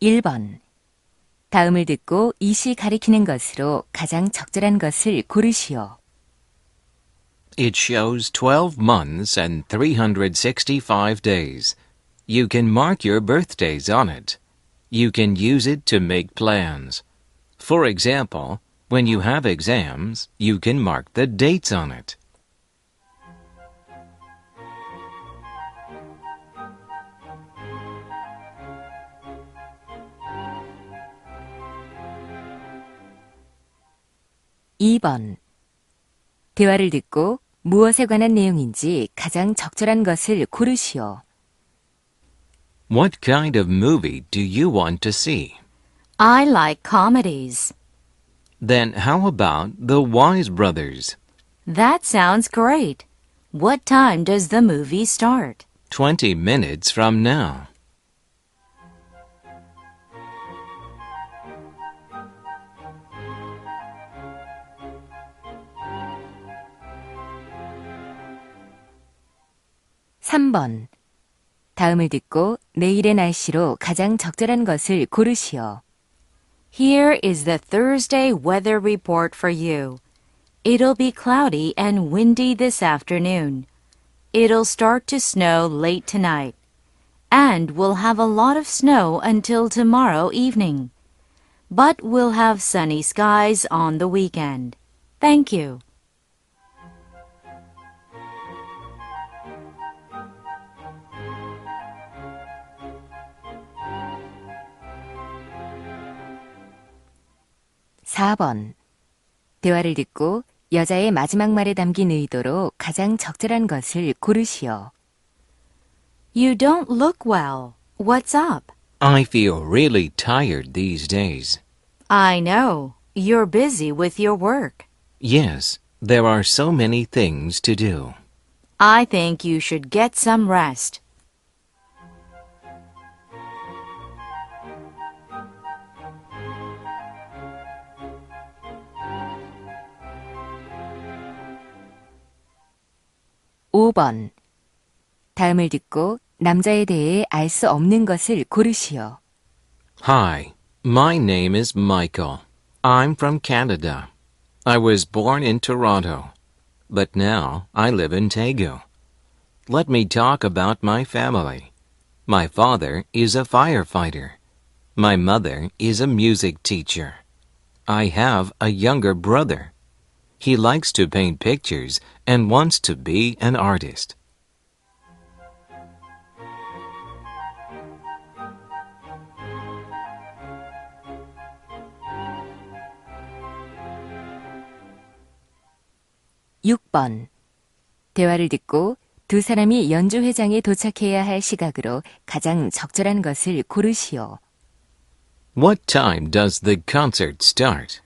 1번. 다음을 듣고 이시 가리키는 것으로 가장 적절한 것을 고르시오. It shows 12 months and 365 days. You can mark your birthdays on it. You can use it to make plans. For example, when you have exams, you can mark the dates on it. 이 번 대화를 듣고 무엇에 관한 내용인지 가장 적절한 것을 고르시오. What kind of movie do you want to see? I like comedies. Then how about The Wise Brothers? That sounds great. What time does the movie start? 20 minutes from now. 삼번 다음을 듣고 내일의 날씨로 가장 적절한 것을 고르시오. Here is the Thursday weather report for you. It'll be cloudy and windy this afternoon. It'll start to snow late tonight. And we'll have a lot of snow until tomorrow evening. But we'll have sunny skies on the weekend. Thank you. 사 번 대화를 듣고 여자의 마지막 말에 담긴 의도로 가장 적절한 것을 고르시오. You don't look well. What's up? I feel really tired these days. I know. You're busy with your work. Yes, there are so many things to do. I think you should get some rest. 오 번 다음을 듣고 남자에 대해 알 수 없는 것을 고르시오. Hi, my name is Michael. I'm from Canada. I was born in Toronto, but now I live in Tagu. Let me talk about my family. My father is a firefighter. My mother is a music teacher. I have a younger brother. He likes to paint pictures and wants to be an artist. 육 번 대화를 듣고 두 사람이 연주회장에 도착해야 할 시각으로 가장 적절한 것을 고르시오. What time does the concert start?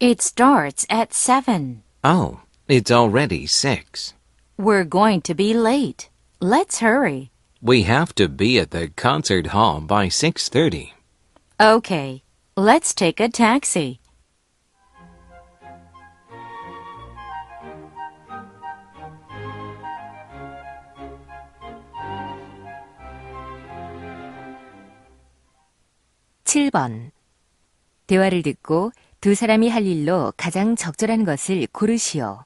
It starts at 7. Oh, it's already six. We're going to be late. Let's hurry. We have to be at the concert hall by 6:30. Okay, let's take a taxi. 칠 번 대화를 듣고 두 사람이 할 일로 가장 적절한 것을 고르시오.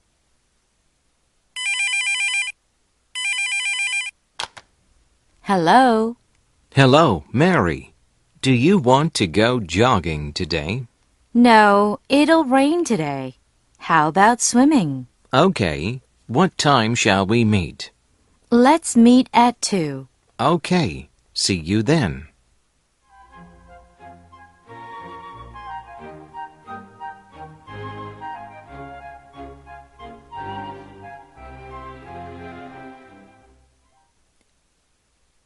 Hello. Hello, Mary. Do you want to go jogging today? No, it'll rain today. How about swimming? Okay. What time shall we meet? Let's meet at 2. Okay. See you then.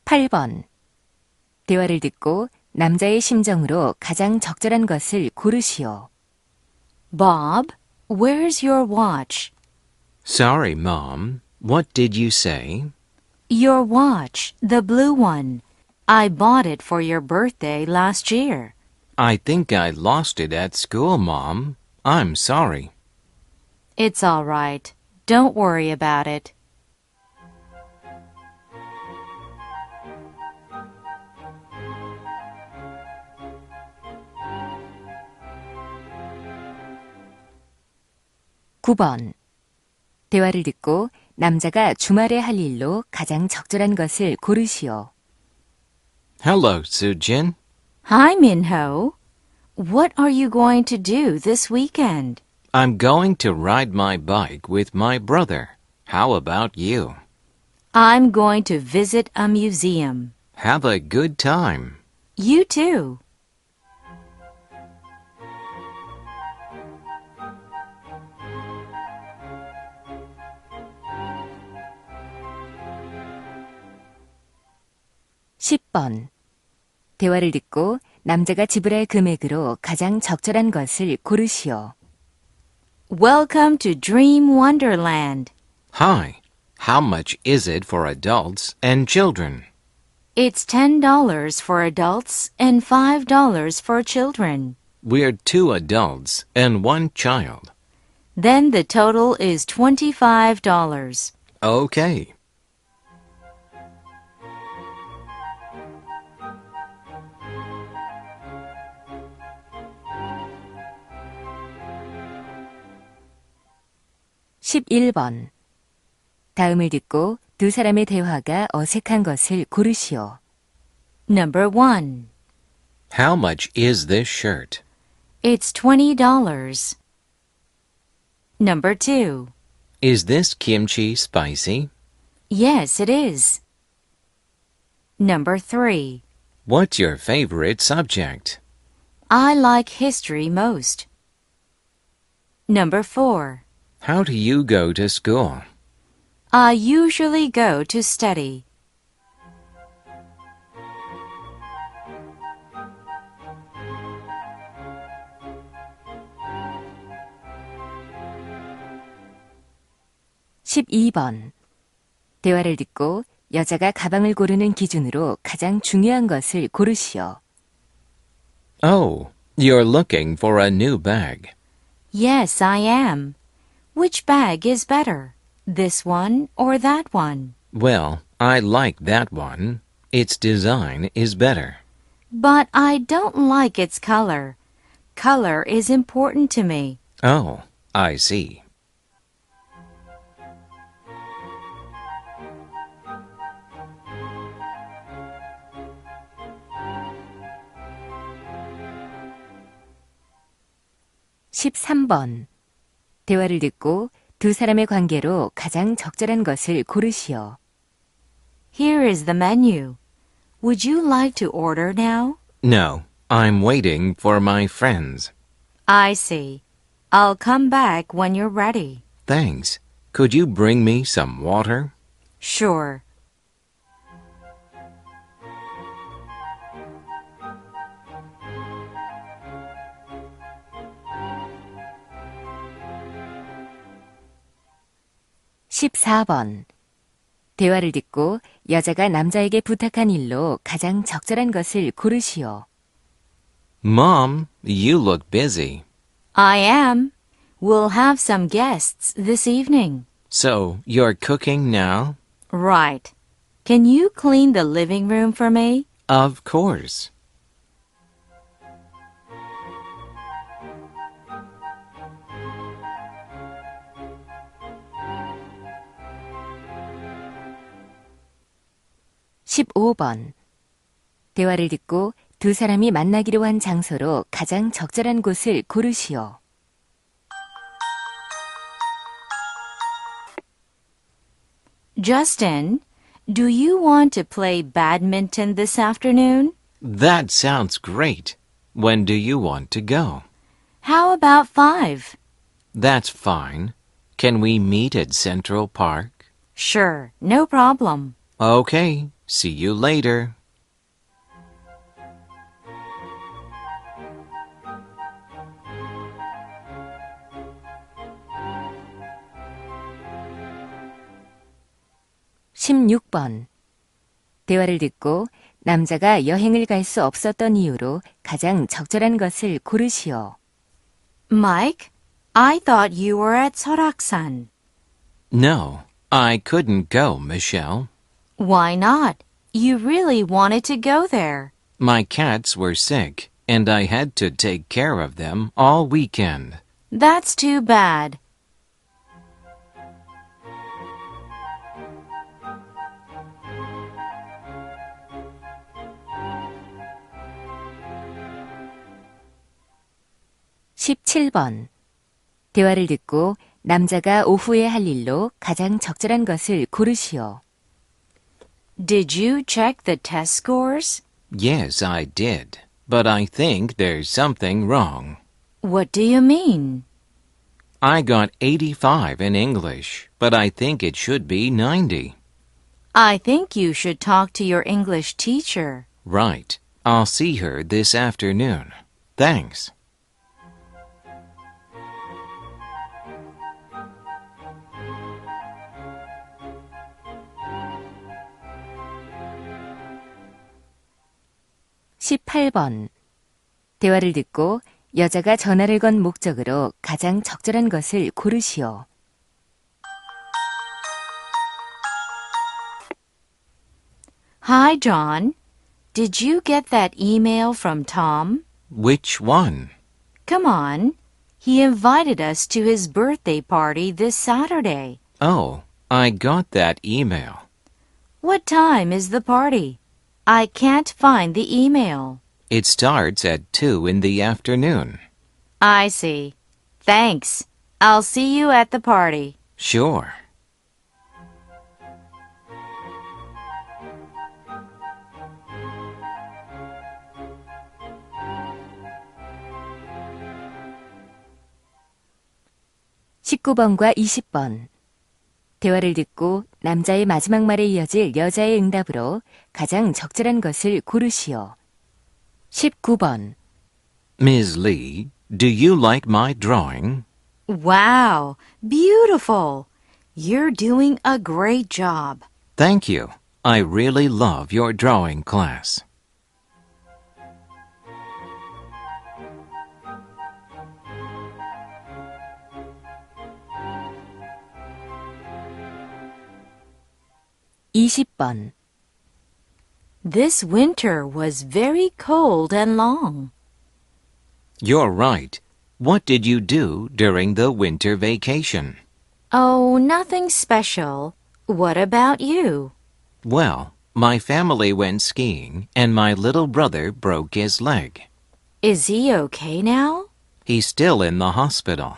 팔 번 대화를 듣고 남자의 심정으로 가장 적절한 것을 고르시오. Bob, where's your watch? Sorry, Mom. What did you say? Your watch, the blue one. I bought it for your birthday last year. I think I lost it at school, Mom. I'm sorry. It's all right. Don't worry about it. 9번. 대화를 듣고 남자가 주말에 할 일로 가장 적절한 것을 고르시오. Hello, Sujin. Hi, Minho. What are you going to do this weekend? I'm going to ride my bike with my brother. How about you? I'm going to visit a museum. Have a good time. You too. 십 번 대화를 듣고 남자가 지불할 금액으로 가장 적절한 것을 고르시오. Welcome to Dream Wonderland. Hi. How much is it for adults and children? It's $10 for adults and $5 for children. We're two adults and one child. Then the total is $25. Okay. 십일 번 다음을 듣고 두 사람의 대화가 어색한 것을 고르시오. Number 1. How much is this shirt? It's $20. Number 2. Is this kimchi spicy? Yes, it is. Number 3. What's your favorite subject? I like history most. Number 4. How do you go to school? I usually go to study. 십이 번 대화를 듣고 여자가 가방을 고르는 기준으로 가장 중요한 것을 고르시오. Oh, you're looking for a new bag. Yes, I am. Which bag is better, this one or that one? Well, I like that one. Its design is better. But I don't like its color. Color is important to me. Oh, I see. (13번) 대화를 듣고 두 사람의 관계로 가장 적절한 것을 고르시오. Here is the menu. Would you like to order now? No, I'm waiting for my friends. I see. I'll come back when you're ready. Thanks. Could you bring me some water? Sure. 십사 번 대화를 듣고 여자가 남자에게 부탁한 일로 가장 적절한 것을 고르시오. Mom, you look busy. I am. We'll have some guests this evening. So, you're cooking now? Right. Can you clean the living room for me? Of course. 십오 번 대화를 듣고 두 사람이 만나기로 한 장소로 가장 적절한 곳을 고르시오. Justin, do you want to play badminton this afternoon? That sounds great. When do you want to go? How about five? That's fine. Can we meet at Central Park? Sure, no problem. Okay. See you later. 십육 번 대화를 듣고 남자가 여행을 갈 수 없었던 이유로 가장 적절한 것을 고르시오. Mike, I thought you were at Soraksan. No, I couldn't go, Michelle. Why not? You really wanted to go there. My cats were sick, and I had to take care of them all weekend. That's too bad. (17번) 대화를 듣고 남자가 오후에 할 일로 가장 적절한 것을 고르시오. Did you check the test scores? Yes, I did. But I think there's something wrong. What do you mean? I got 85 in English, but I think it should be 90. I think you should talk to your English teacher. Right. I'll see her this afternoon. Thanks. 십팔 번 대화를 듣고 여자가 전화를 건 목적으로 가장 적절한 것을 고르시오. Hi, John. Did you get that email from Tom? Which one? Come on. He invited us to his birthday party this Saturday. Oh, I got that email. What time is the party? I can't find the email. It starts at 2 in the afternoon. I see. Thanks. I'll see you at the party. Sure. 십구 번과 이십 번 대화를 듣고 남자의 마지막 말에 이어질 여자의 응답으로 가장 적절한 것을 고르시오. 십구 번 Ms. Lee, do you like my drawing? Wow. Beautiful. You're doing a great job. Thank you. I really love your drawing class. 20번 This winter was very cold and long. You're right. What did you do during the winter vacation? Oh, nothing special. What about you? Well, my family went skiing and my little brother broke his leg. Is he okay now? He's still in the hospital.